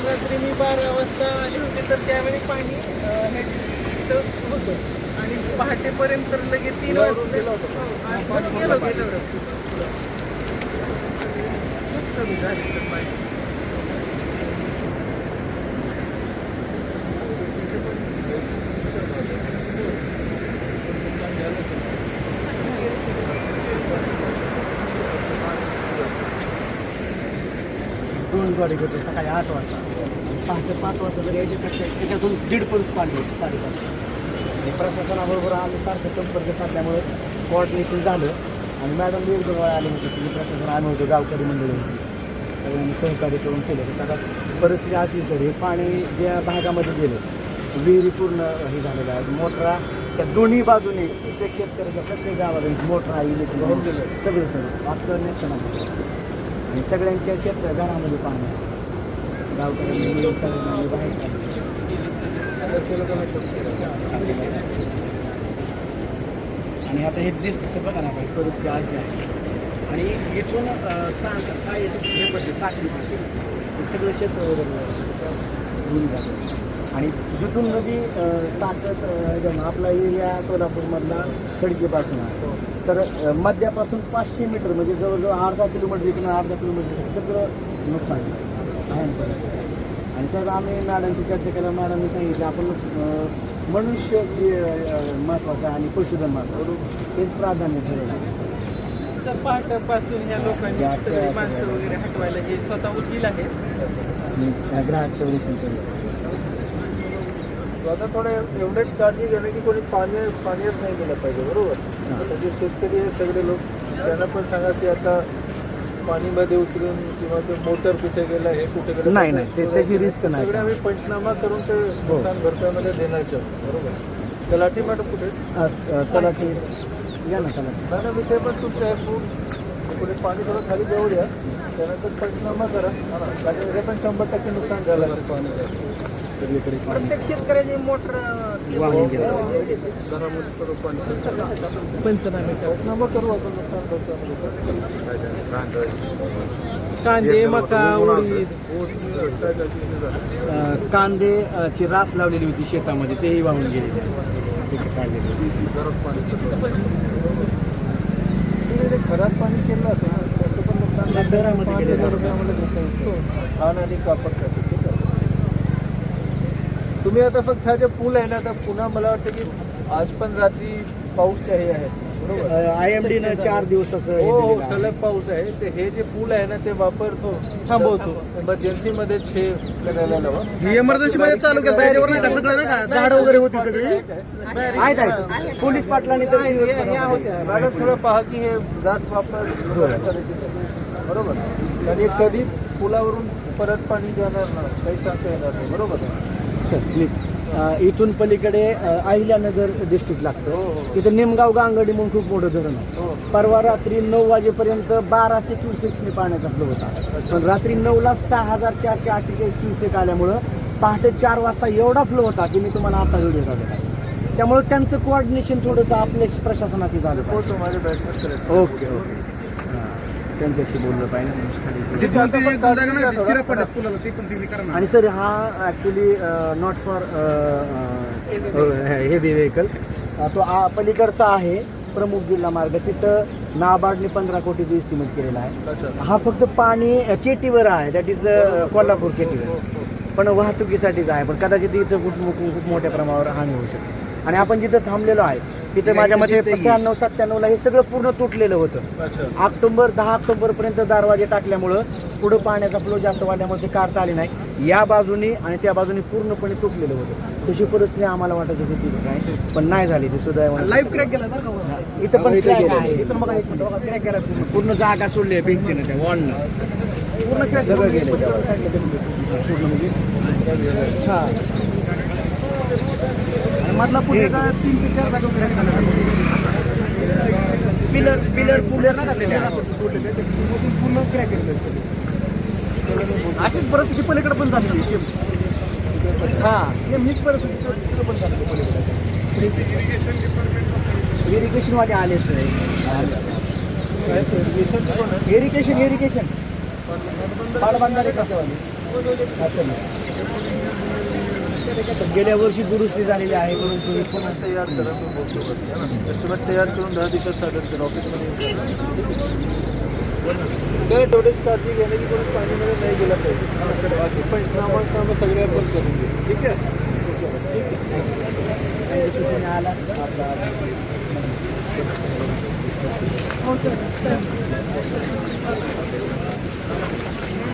बारा वाजता आले होते तर त्यावेळी पाणी हे होतं. आणि पहाटेपर्यंत लगेच तीन वाजता गेलं? हो, गेलं पाणी दोन गाडी होते सकाळी आठ वाजता. पहाटे पाच वाजता जर यायचे तर त्या- त्याच्यातून दीड पण पाणी होतं साडेपाच आणि प्रशासनाबरोबर आम्ही सारखं संपर्क साधल्यामुळे कोऑर्डिनेशन झालं. आणि मॅडम एक दोन वेळा आले होते तुम्ही प्रशासन आम्ही होतो गावकरी मंडळी होती. सगळ्यांनी सहकार्य करून केलं. तर आता परिस्थिती अशी सर हे पाणी ज्या भागामध्ये गेलं विहिरी पूर्ण हे झालेलं आहे. मोटरा त्या दोन्ही बाजूने प्रत्येक शेतकऱ्याच्या प्रत्येक गावामध्ये मोटरा इलेक्ट्रिक होऊन गेलं सगळं. सगळं. आता नसतं आणि सगळ्यांच्या शेत घरामध्ये पाणी आहे. गावकऱ्यांनी मिळून सगळ्यांनी बाहेर आणि आता हे दिसतं बघा ना भाई परिस्थिती अशी आहे आणि इथून अं, सा हे पडते साखरी पडते हे सगळं शेत घेऊन जातं. आणि जिथून नदी ताकद आपला एरिया सोलापूरमधला खडकीपासून आहे. तर मध्यापासून पाचशे मीटर म्हणजे जवळजवळ अर्धा किलोमीटर इकडून अर्धा किलोमीटर सगळं नुकसान आणि साहेब आम्ही मॅडमची चर्चा केलं मॅडमने सांगितलं आपण मनुष्य जे महत्त्वाचं आहे आणि पशुधन महत्त्वाचं हेच प्राधान्य तर पहाटेपासून ह्या लोकांनी सगळी माणसं. वगैरे हटवायला हे स्वतः वकील आहेत. आणि त्या ग्राहक संरक्षण केलं. आता थोडं एवढेच काळजी घेणं की कोणी पाणी पाण्यात नाही गेलं पाहिजे बरोबर? आता जे शेतकरी सगळे लोक त्यांना पण सांगा की आता पाणीमध्ये उतरून किंवा ते मोटर कुठे गेलं हे कुठे गेलं नाही, नाही, ते- त्याची risk नाही. सगळे आम्ही पंचनामा करून ते हो. नुकसान भरपाईमध्ये देण्याचे. बरोबर? तलाठी मॅडम कुठे? तलाठी. या ना तलाठी. मॅडम इथे पण तुमचं आहे पुढे पाणी थोडं खाली जाऊ द्या. त्यानंतर पंचनामा करा. हा. कारण हे पण शंभर टक्के नुकसान झालं. आहे पाणी. प्रत्येक शेतकऱ्याची मोटर पंचनामे करा. पंचनामा करू. आपण नुकसान भरपाईमध्ये कांदे मका उडीद. अ, कांदे अ, ची रास लावलेली होती शेतामध्ये तेही वाहून गेलेली काढलेली आहे. घरात पाणी केलं असेल ना, त्याचं पण नुकसान नाही, घरामध्ये पाच केलेलं हजार आहे. रुपयामध्ये घेता येतो. धान आणि कापडसाठी ठीक आहे तुम्ही आता फक्त हा जे पूल आहे ना आता पुन्हा मला वाटतं की आज पण रात्री पाऊस हे आहे बरोबर. अ, IMD न चार दिवसाचं हे हो हो दिलेलं आहे. सलग पाऊस आहे. ते हे जे पूल आहे ना ते वापरतो. थांबवतो. इमर्जन्सी मध्ये हे लावा इमर्जन्सी मध्ये चालू केलं. त्याच्यावर नाही का? सगळं नाही का? झाडं वगैरे होती सगळी? आहेत आहेत पोलीस पाटलांनी तर मॅडम थोडं पहा की हे जास्त वापर बरोबर. आणि कधी पुलावरून परत पाणी जाणार ना काही सांगता येणार नाही. बरोबर? सर प्लीज इथून पलीकडे अहिल्यानगर डिस्ट्रिक्ट हो, लागतं. हो. तिथं निमगाव गांगडी म्हणून खूप मोठं धरण आहे. हो. परवा रात्री नऊ वाजेपर्यंत बाराशे क्युसेक्सने पाण्याचा फ्लो होता. पण रात्री नऊला सहा हजार चारशे अठ्ठेचाळीस क्युसेक आल्यामुळं पहाटे चार वाजता एवढा फ्लो होता की मी तुम्हाला आता व्हिडिओ दाखवला त्यामुळे त्यांचं कोऑर्डिनेशन थोडंसं आपल्या प्रशासनाशी झालं हो ओके ओके. हां त्यांच्याशी बोललं पाहिजे. आणि सर हा actually not for heavy vehicle तो आ- पलीकडचा आहे प्रमुख जिल्हा मार्ग. तिथं नाबार्डने पंधरा कोटीचं इस्टिमेट केलेला आहे. हा फक्त पाणी केटीवर आहे. दॅट इज कोल्हापूर केटीवर. पण वाहतुकीसाठीच आहे. पण कदाचित इथं खूप खूप खूप मोठ्या प्रमाणावर हानी होऊ शकते. आणि आपण जिथं थांबलेलो आहे तिथे माझ्या मते शहाण्णव सत्त्याण्णवला हे सगळं पूर्ण तुटलेलं होतं. ऑक्टोबर दहा ऑक्टोबरपर्यंत दरवाजे टाकल्यामुळं पुढं पाण्याचा फ्लो जास्त वाढल्यामुळे ते काढता आले नाही. या बाजूनी आणि त्या बाजूनी पूर्णपणे तुटलेलं होतं. तशी परिस्थिती आम्हाला वाटत होती काय? पण नाही झाली ती सुद्धा लाईव्ह क्रॅक गेला इथं पण crack आहे. गेला पूर्ण. जागा सोडली आहे भिंतीनं त्या वॉलनं पूर्ण क्रॅक सगळं गेलं पूर्ण म्हणजे? हा. मधला पुढे तीन ते चार जागा क्रॅक झाल्या. पिलर पिलर पुढे ना घातलेले पूर्ण क्रॅक केले अशीच परिस्थिती पलीकडे पण झाली हा सेम हीच परिस्थिती पण झाली पलीकडे. इरिगेशन वाले आले इरिगेशन इरिगेशन पाटबंधारे करते वाले. असं गेल्या वर्षी दुरुस्ती झालेली आहे परंतु ही पुन्हा तयार करा मी बोलतो बस एस्टिमेट तयार करून दहा दिवसात सादर करा ऑफिसमध्ये काय थोडीच काळजी घेण्याची कोणी पाणीमध्ये नाही गेला पाहिजे बाकी पंचनामा कामं सगळे करून घेऊ ठीक आहे? आला आपला हो.